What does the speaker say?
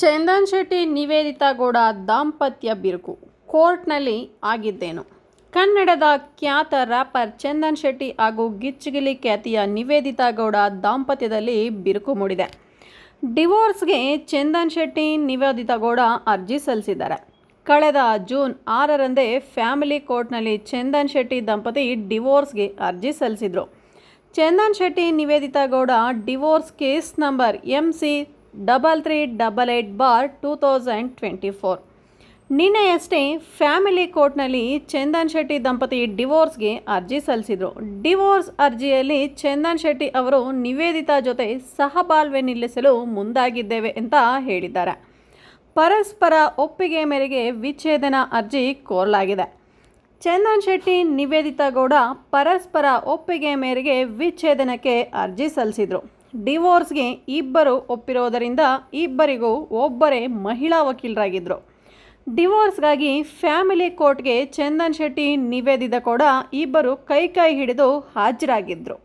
ಚಂದನ್ ಶೆಟ್ಟಿ ನಿವೇದಿತಾ ಗೌಡ ದಾಂಪತ್ಯ ಬಿರುಕು. ಕೋರ್ಟ್ನಲ್ಲಿ ಆಗಿದ್ದೇನು. ಕನ್ನಡದ ಖ್ಯಾತ ರ್ಯಾಪರ್ ಚಂದನ್ ಶೆಟ್ಟಿ ಹಾಗೂ ಗಿಚ್ಚುಗಿಲಿ ಖ್ಯಾತಿಯ ನಿವೇದಿತಾ ಗೌಡ ದಾಂಪತ್ಯದಲ್ಲಿ ಬಿರುಕು ಮೂಡಿದೆ. ಡಿವೋರ್ಸ್ಗೆ ಚಂದನ್ ಶೆಟ್ಟಿ ನಿವೇದಿತಾ ಗೌಡ ಅರ್ಜಿ ಸಲ್ಲಿಸಿದ್ದಾರೆ. ಕಳೆದ ಜೂನ್ ಆರರಂದೇ ಫ್ಯಾಮಿಲಿ ಕೋರ್ಟ್ನಲ್ಲಿ ಚಂದನ್ ಶೆಟ್ಟಿ ದಂಪತಿ ಡಿವೋರ್ಸ್ಗೆ ಅರ್ಜಿ ಸಲ್ಲಿಸಿದರು. Chandan Shetty Niveditha Gowda divorce case number M C double three double eight bar two thousand twenty four ನಿನ್ನೆಯಷ್ಟೇ ಫ್ಯಾಮಿಲಿ ಕೋರ್ಟ್ನಲ್ಲಿ ಚಂದನ್ ಶೆಟ್ಟಿ ದಂಪತಿ ಡಿವೋರ್ಸ್ಗೆ ಅರ್ಜಿ ಸಲ್ಲಿಸಿದರು. ಡಿವೋರ್ಸ್ ಅರ್ಜಿಯಲ್ಲಿ ಚಂದನ್ ಶೆಟ್ಟಿ ಅವರು ನಿವೇದಿತಾ ಜೊತೆ ಸಹಬಾಳ್ವೆ ನಿಲ್ಲಿಸಲು ಮುಂದಾಗಿದ್ದೇವೆ ಅಂತ ಹೇಳಿದ್ದಾರೆ. ಪರಸ್ಪರ ಒಪ್ಪಿಗೆ ಮೇರೆಗೆ ವಿಚ್ಛೇದನ ಅರ್ಜಿ ಕೋರಲಾಗಿದೆ. ಚಂದನ್ ಶೆಟ್ಟಿ, ನಿವೇದಿತಾ ಗೌಡ ಪರಸ್ಪರ ಒಪ್ಪಿಗೆ ಮೇರೆಗೆ ವಿಚ್ಛೇದನಕ್ಕೆ ಅರ್ಜಿ ಸಲ್ಲಿಸಿದರು. ಡಿವೋರ್ಸ್ಗೆ ಇಬ್ಬರು ಒಪ್ಪಿರೋದರಿಂದ ಇಬ್ಬರಿಗೂ ಒಬ್ಬರೇ ಮಹಿಳಾ ವಕೀಲರಾಗಿದ್ದರು ಡಿವೋರ್ಸ್ಗಾಗಿ ಫ್ಯಾಮಿಲಿ ಕೋರ್ಟ್ಗೆ ಚಂದನ್ ಶೆಟ್ಟಿ ನಿವೇದಿತ ಕೂಡ ಇಬ್ಬರು ಕೈ ಕೈ ಹಿಡಿದು ಹಾಜರಾಗಿದ್ದರು